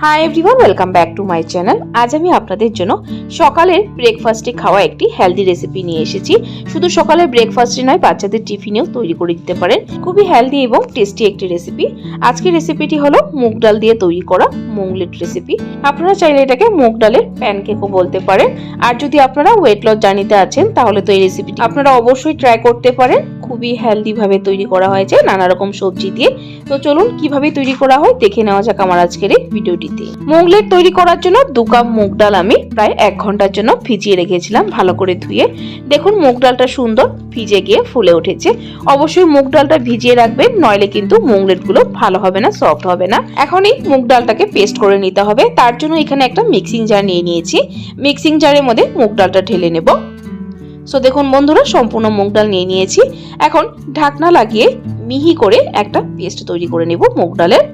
Hi everyone welcome back to my channel আজ আমি আপনাদের জন্য সকালের ব্রেকফাস্টে খাওয়া একটি হেলদি রেসিপি নিয়ে এসেছি। শুধু সকালের ব্রেকফাস্টে নয়, বাচ্চাদের টিফিনেও তৈরি করে দিতে পারেন। খুবই হেলদি এবং টেস্টি একটি রেসিপি আজকের রেসিপিটি হলো মুগ ডাল দিয়ে তৈরি করা মুংলেট রেসিপি আপনারা চাইলে এটাকে মুগ ডালের প্যানকেকও বলতে পারেন। আর যদি আপনারা ওয়েট লস জার্নিতে আছেন, তাহলে তো এই রেসিপিটি আপনারা অবশ্যই ট্রাই করতে পারেন। খুবই হেলদি ভাবে তৈরি করা হয়েছে নানা রকম সবজি দিয়ে। তো চলুন কীভাবে তৈরি করা হয়, দেখে নেওয়া যাক আমার আজকের এই ভিডিওটিতে মুগলেট তৈরি করার জন্য দু কাপ মুগ ডাল আমি প্রায় এক ঘণ্টার জন্য ভিজিয়ে রেখেছিলাম ভালো করে ধুয়ে। দেখুন মুগ ডালটা সুন্দর ভিজে গিয়ে ফুলে উঠেছে। অবশ্যই মুগ ডালটা ভিজিয়ে রাখবেন, নইলে কিন্তু মুগলেটগুলো ভালো হবে না সফট হবে না। এখনই মুগ ডালটাকে পেস্ট করে নিতে হবে। তার জন্য এখানে একটা মিক্সিং জার নিয়ে নিয়েছি। মিক্সিং জারের মধ্যে মুগ ডালটা ঢেলে নেব। সো দেখুন বন্ধুরা, সম্পূর্ণ মুগ ডাল নিয়ে নিয়েছি। এখন ঢাকনা লাগিয়ে মিহি করে একটা পেস্ট তৈরি করে নেব মুগ ডালের।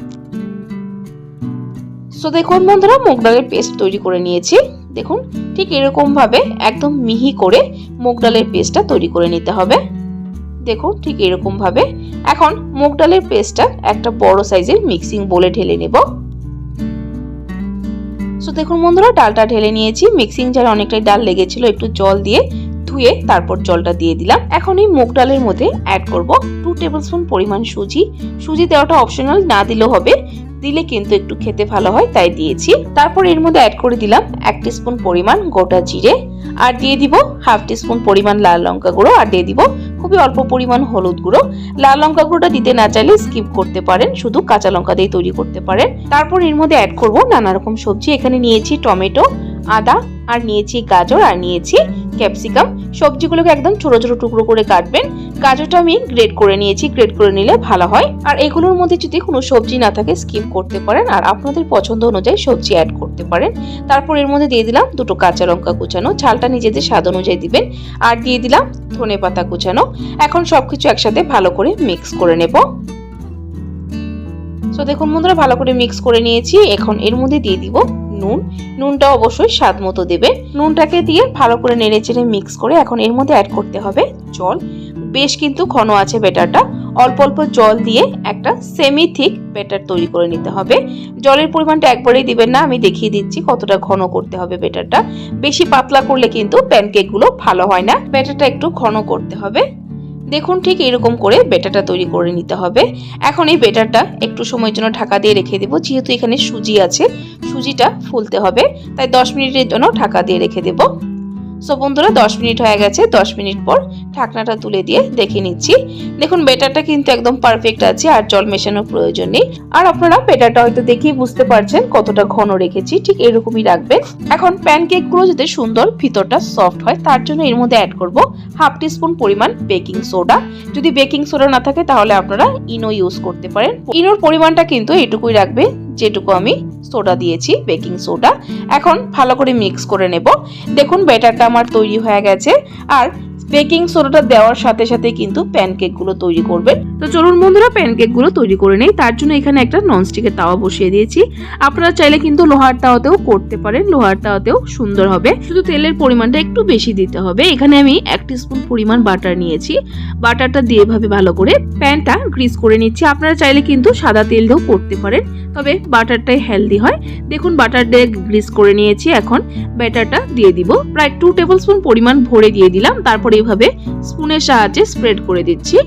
সো দেখুন বন্ধুরা, মুগ ডালের পেস্ট তৈরি করে নিয়েছি। দেখুন, ঠিক এরকম ভাবে একদম মিহি করে মুগ ডালের পেস্টটা তৈরি করে নিতে হবে। দেখুন, ঠিক এরকম ভাবে এখন মুগ ডালের পেস্টটা একটা বড় সাইজের মিক্সিং বলে ঢেলে নেব। সো দেখুন বন্ধুরা, ডালটা ঢেলে নিয়েছি। মিক্সিং জারে অনেকটাই ডাল লেগেছিল, একটু জল দিয়ে ধুয়ে তারপর জলটা দিয়ে দিলাম। এখন এই মুগ ডালের মধ্যে অ্যাড করব টু টেবিল স্পুন পরিমাণ সুজি। সুজি দেওয়াটা অপশনাল না দিলেও হবে। দিলে কিন্তু একটু খেতে ভালো হয়, তাই দিয়েছি। তারপর এর মধ্যে অ্যাড করে দিলাম এক স্পুন পরিমাণ গোটা জিরে, আর দিয়ে দিব হাফ স্পুন পরিমাণ লাল লঙ্কা গুঁড়ো, আর দিয়ে দিব খুবই অল্প পরিমাণ হলুদ গুঁড়ো। লাল লঙ্কা গুঁড়োটা দিতে না চাইলে স্কিপ করতে পারেন, শুধু কাঁচা লঙ্কা দিয়ে তৈরি করতে পারেন। তারপর এর মধ্যে অ্যাড করব নানা রকম সবজি, এখানে নিয়েছি টমেটো, আদা, আর নিয়েছি গাজর, আর নিয়েছি ক্যাপসিকাম সবজিগুলোকে একদম ছোট ছোট টুকরো করে কাটবেন গাজরটা আমি গ্রেড করে নিয়েছি গ্রেড করে নিলে ভালো হয়। আর এগুলোর মধ্যে যদি কোনো সবজি না থাকে স্কিপ করতে পারেন। আর আপনাদের পছন্দ অনুযায়ী সবজি অ্যাড করতে পারেন। তারপর এর মধ্যে দিয়ে দিলাম দুটো কাঁচা লঙ্কা কুচানো। ঝালটা নিজেদের স্বাদ অনুযায়ী দিবেন। আর দিয়ে দিলাম ধনে পাতা কুচানো। এখন সবকিছু একসাথে ভালো করে মিক্স করে নেব। তো দেখুন বন্ধুরা, ভালো করে মিক্স করে নিয়েছি। এখন এর মধ্যে দিয়ে দিব নুন। নুনটা অবশ্যই স্বাদ মতো দেবে। নুনটাকে দিয়ে ভালো করে নেড়ে চেড়ে মিক্স করে এখন এর মধ্যে অ্যাড করতে হবে জল। বেশ কিন্তু ঘন আছে বেটারটা অল্প অল্প জল দিয়ে একটা সেমি থিক বেটার তৈরি করে নিতে হবে। জলের পরিমাণটা একবারেই দিবেন না, আমি দেখিয়ে দিচ্ছি কতটা ঘন করতে হবে বেটারটা বেশি পাতলা করলে কিন্তু প্যানকেকগুলো ভালো হয় না। বেটারটা একটু ঘন করতে হবে। দেখুন ঠিক এরকম করে বেটারটা তৈরি করে নিতে হবে। এখন এই বেটারটা একটু সময়ের জন্য ঢাকা দিয়ে রেখে দেবো, যেহেতু এখানে সুজি আছে, সুজিটা ফুলতে হবে। তাই দশ মিনিটের জন্য ঢাকা দিয়ে রেখে দেবো। সো বন্ধুরা, দশ মিনিট হয়ে গেছে, দশ মিনিট পর ঢাকনাটা তুলে দিয়ে দেখে নিচ্ছি। দেখুন, বেটারটা কিন্তু একদম পারফেক্ট আছে আর জল মেশানোর প্রয়োজন নেই। আর আপনারা বেটারটা হয়তো দেখেই বুঝতে পারছেন কতটা ঘন রেখেছি, ঠিক এরকমই রাখবেন। এখন প্যানকেকগুলো যাতে সুন্দর, ভিতরটা সফট হয়, তার জন্য এর মধ্যে অ্যাড করব হাফ টিস্পুন পরিমাণ বেকিং সোডা যদি বেকিং সোডা না থাকে, তাহলে আপনারা ইনো ইউজ করতে পারেন। ইনোর পরিমাণটা কিন্তু এটুকুই রাখবে যেটুকু আমি সোডা দিয়েছি বেকিং সোডা এখন ভালো করে মিক্স করে নেব। দেখুন ব্যাটারটা আমার তৈরি হয়ে গেছে। আর বেকিং সোডাটা দেওয়ার সাথে সাথে কিন্তু প্যানকেকগুলো তৈরি করবেন। তো চলুন বন্ধুরা, প্যানকেকগুলো তৈরি করে নেই, তার জন্য এখানে একটা ননস্টিকের তাওয়া বসিয়ে দিয়েছি। আপনারা চাইলে কিন্তু লোহার তাওয়াতেও করতে পারেন, লোহার তাওয়াতেও সুন্দর হবে। শুধু তেলের পরিমাণটা একটু বেশি দিতে হবে। এখানে আমি এক স্পুন পরিমাণ বাটার নিয়েছি। বাটারটা দিয়ে ভাবে ভালো করে প্যানটা গ্রিস করে নিচ্ছি। আপনারা চাইলে কিন্তু সাদা তেল দিয়েও করতে পারেন, তবে বাটারটাই হেলদি হয়। দেখুন, বাটার দিয়ে গ্রিস করে নিয়েছি। এখন ব্যাটারটা দিয়ে দিব। প্রায় টু টেবিল স্পুন পরিমাণ ভরে দিয়ে দিলাম। তারপর এইভাবে স্পুনের সাহায্যে স্প্রেড করে দিচ্ছি।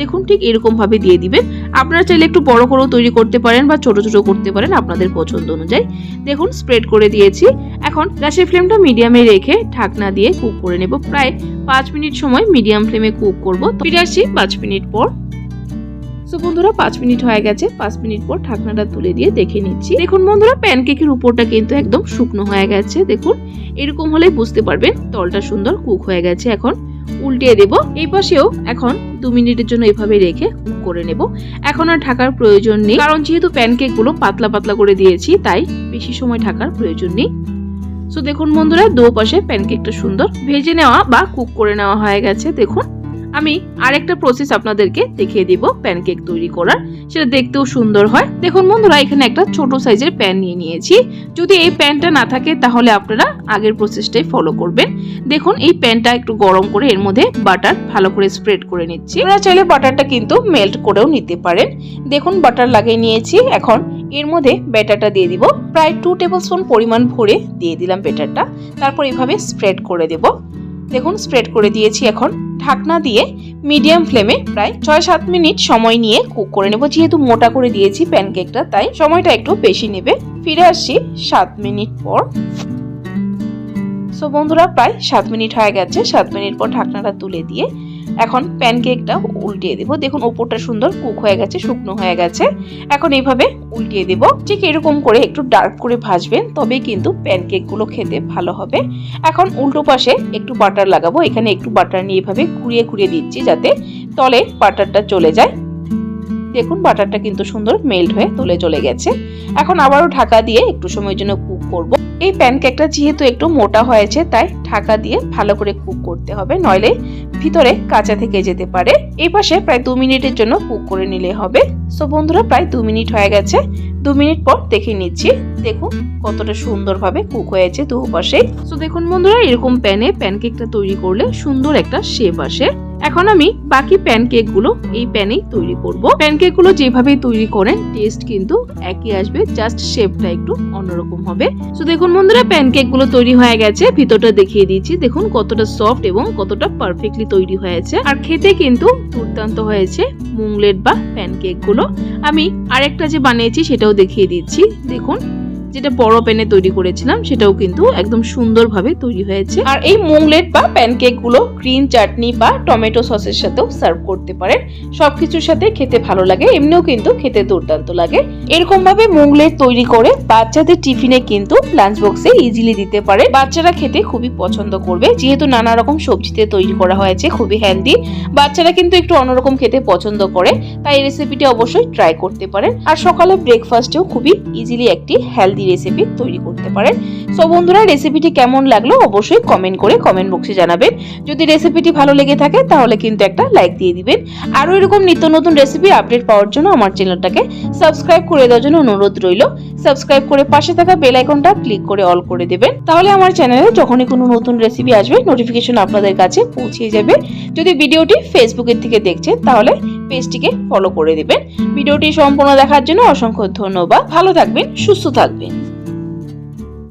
দেখুন ঠিক এরকম ভাবে দিয়ে দিবেন। আপনারা চাইলে একটু বড় করেও তৈরি করতে পারেন বা ছোট ছোট করতে পারেন আপনাদের পছন্দ অনুযায়ী। দেখুন স্প্রেড করে দিয়েছি। এখন গ্যাসের ফ্লেমটা মিডিয়ামে রেখে ঢাকনা দিয়ে কুক করে নেব। প্রায় পাঁচ মিনিট সময় মিডিয়াম ফ্লেমে কুক করব। ফিরে আসছি পাঁচ মিনিট পর। সো বন্ধুরা, পাঁচ মিনিট হয়ে গেছে। পাঁচ মিনিট পর ঢাকনাটা তুলে দিয়ে দেখে নিচ্ছি। দেখুন বন্ধুরা প্যানকেকের উপরটা কিন্তু একদম শুকনো হয়ে গেছে। দেখুন, এরকম হলে বুঝতে পারবেন, তলটা সুন্দর কুক হয়ে গেছে এখন। উল্টিয়ে দেব। এই পাশেও এখন দু মিনিটের জন্য এভাবে রেখে করে নেব। এখন আর ঢাকার প্রয়োজন নেই। কারণ যেহেতু প্যানকেকগুলো পাতলা পাতলা করে দিয়েছি, তাই বেশি সময় ঢাকার প্রয়োজন নেই। তো দেখুন বন্ধুরা দো পাশে প্যানকেকটা সুন্দর ভেজে নেওয়া বা কুক করে নেওয়া হয়ে গেছে। দেখুন আমি আরেকটা প্রসেস আপনাদেরকে দেখিয়ে দিব প্যানকেক তৈরি করার। সেটা দেখতেও সুন্দর হয়। দেখুন বন্ধুরা, এখানে একটা ছোট সাইজের প্যান নিয়ে নিয়েছি। যদি এই প্যানটা না থাকে, তাহলে আপনারা আগের প্রসেসটাই ফলো করবেন। দেখুন, এই প্যানটা একটু গরম করে এর মধ্যে বাটার ভালো করে স্প্রেড করে নিচ্ছি। আপনারা চাইলে বাটারটা কিন্তু মেল্ট করেও নিতে পারেন। দেখুন বাটার লাগিয়ে নিয়েছি। এখন এর মধ্যে ব্যাটারটা দিয়ে দিব। প্রায় টু টেবিল স্পুন পরিমাণ ভরে দিয়ে দিলাম ব্যাটারটা তারপর এভাবে স্প্রেড করে দেব। দেখুন স্প্রেড করে দিয়েছি এখন। ঢাকনা দিয়ে মিডিয়াম ফ্লেমে প্রায় ছয় সাত মিনিট সময় নিয়ে কুক করে নেব। যেহেতু মোটা করে দিয়েছি প্যানকেকটা তাই সময়টা একটু বেশি নেবে। ফিরে আসছি সাত মিনিট পর। সো বন্ধুরা, প্রায় সাত মিনিট হয়ে গেছে। সাত মিনিট পর ঢাকনাটা তুলে দিয়ে এখন প্যানকেকটা উল্টিয়ে দেব। দেখুন উপরটা সুন্দর কুক হয়ে গেছে, শুকনো হয়ে গেছে। এখন এইভাবে উল্টিয়ে দেব। ঠিক এরকম করে একটু ডার্ক করে ভাজবেন তবে কিন্তু প্যানকেকগুলো খেতে ভালো হবে। এখন উল্টো পাশে একটু বাটার লাগাবো। এখানে একটু বাটার নিয়ে এভাবে ঘুরিয়ে ঘুরিয়ে দিচ্ছি যাতে তলে বাটারটা চলে যায়। দেখুন বাটারটা কিন্তু সুন্দর মেল্ট হয়ে তুলে চলে গেছে। এখন আবারও ঢাকা দিয়ে একটু সময়ের জন্য কুক করব। এই প্যানকেকটা যেহেতু একটু মোটা হয়েছে, তাই ঢাকা দিয়ে ভালো করে কুক করতে হবে, নইলে ভিতরে কাঁচা থেকে যেতে পারে। এই পাশে প্রায় দু মিনিটের জন্য কুক করে নিলে হবে। সো বন্ধুরা, প্রায় দু মিনিট হয়ে গেছে। দু মিনিট পর দেখে নিচ্ছি। দেখুন কতটা সুন্দরভাবে কুক হয়েছে দু পাশে সো দেখুন বন্ধুরা, এরকম প্যানে প্যানকেকটা তৈরি করলে সুন্দর একটা শেপ আসে। এখন আমি বাকি প্যানকেকগুলো এই প্যানেই তৈরি করব। প্যানকেকগুলো যেভাবে তৈরি করেন টেস্ট কিন্তু একই আসবে জাস্ট শেপটা একটু অন্যরকম হবে। তো দেখুন বন্ধুরা প্যানকেকগুলো তৈরি হয়ে গেছে। ভিতরটা দেখিয়ে দিচ্ছি। দেখুন কতটা সফট এবং কতটা পারফেক্টলি তৈরি হয়েছে। আর খেতে কিন্তু দুর্দান্ত হয়েছে মুংলেট বা প্যানকেকগুলো আমি আরেকটা যে বানিয়েছি সেটাও দেখিয়ে দিচ্ছি। দেখুন যেটা বড় প্যানে তৈরি করেছিলাম, সেটাও কিন্তু একদম সুন্দরভাবে তৈরি হয়েছে। আর এই মুংলেট বা প্যানকেকগুলো গ্রিন চাটনি বা টমেটো সসের সাথেও সার্ভ করতে পারেন। সবকিছুর সাথে খেতে ভালো লাগে, এমনিও কিন্তু খেতে দুর্দান্ত লাগে। এরকম ভাবে মুংলেট তৈরি করে বাচ্চাদের টিফিনে কিন্তু লাঞ্চ বক্সে ইজিলি দিতে পারে। বাচ্চারা খেতে খুবই পছন্দ করবে, যেহেতু নানা রকম সবজিতে তৈরি করা হয়েছে, খুবই হেলদি বাচ্চারা কিন্তু একটু অন্যরকম খেতে পছন্দ করে, তাই এই রেসিপিটি অবশ্যই ট্রাই করতে পারেন। আর সকালে ব্রেকফাস্টেও খুবই ইজিলি একটি হেলদি রেসিপি তৈরি করতে পারেন। সো বন্ধুরা রেসিপিটি কেমন লাগল অবশ্যই কমেন্ট করে কমেন্ট বক্সে জানাবেন। যদি রেসিপিটি ভালো লেগে থাকে, তাহলে কিন্তু একটা লাইক দিয়ে দিবেন। আরও এরকম নিত্য নতুন রেসিপি আপডেট পাওয়ার জন্য আমার চ্যানেলটাকে সাবস্ক্রাইব করে দেওয়ার জন্য অনুরোধ রইল। সাবস্ক্রাইব করে পাশে থাকা বেল আইকনটা ক্লিক করে অল করে দেবেন। তাহলে আমার চ্যানেলে যখনই কোনো নতুন রেসিপি আসবে নোটিফিকেশন আপনাদের কাছে পৌঁছে যাবে। যদি ভিডিওটি ফেসবুকের থেকে দেখছেন, তাহলে পেজটিকে ফলো করে দেবেন। ভিডিওটি সম্পূর্ণ দেখার জন্য অসংখ্য ধন্যবাদ। ভালো থাকবেন সুস্থ থাকবেন।